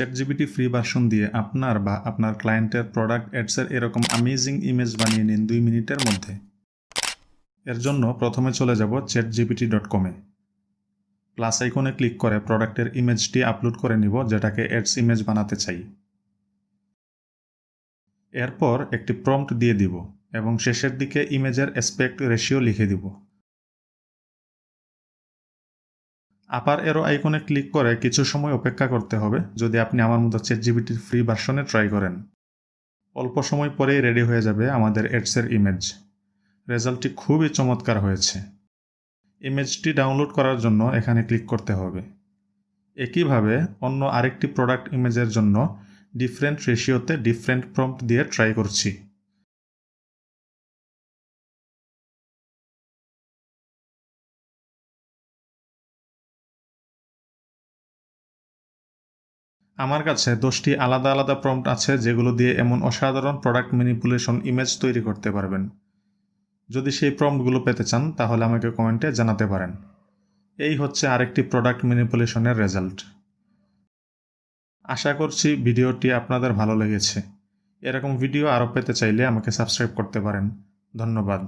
Chat GPT free version দিয়ে আপনার বা আপনার ক্লায়েন্টের প্রোডাক্ট অ্যাডসের এরকম অ্যামেজিং ইমেজ বানিয়ে নিন দুই মিনিটের মধ্যে। এর জন্য প্রথমে চলে যাব চ্যাট জিবিটি ডট কমে প্লাস আইকনে ক্লিক করে প্রোডাক্টের ইমেজটি আপলোড করে নিব, যেটাকে অ্যাডস ইমেজ বানাতে চাই। এরপর একটি প্রম্পট দিয়ে দিব এবং শেষের দিকে ইমেজের অ্যাসপেক্ট রেশিও লিখে দিব। আপার এরো আইকনে ক্লিক করে কিছু সময় অপেক্ষা করতে হবে যদি আপনি আমার মতো চ্যাট জিবিটির ফ্রি ভার্সনে ট্রাই করেন। অল্প সময় পরেই রেডি হয়ে যাবে আমাদের এডসের ইমেজ রেজাল্টটি খুবই চমৎকার হয়েছে। ইমেজটি ডাউনলোড করার জন্য এখানে ক্লিক করতে হবে। একইভাবে অন্য আরেকটি প্রোডাক্ট ইমেজের জন্য ডিফারেন্ট রেশিওতে ডিফারেন্ট প্রম্পট দিয়ে ট্রাই করছি। আমার কাছে দশটি আলাদা আলাদা প্রম্পট আছে যেগুলো দিয়ে এমন অসাধারণ প্রোডাক্ট ম্যানিপুলেশন ইমেজ তৈরি করতে পারবেন। যদি সেই প্রম্পটগুলো পেতে চান, তাহলে আমাকে কমেন্টে জানাতে পারেন। এই হচ্ছে আরেকটি প্রোডাক্ট ম্যানিপুলেশনের রেজাল্ট আশা করছি ভিডিওটি আপনাদের ভালো লেগেছে। এরকম ভিডিও আরও পেতে চাইলে আমাকে সাবস্ক্রাইব করতে পারেন। ধন্যবাদ।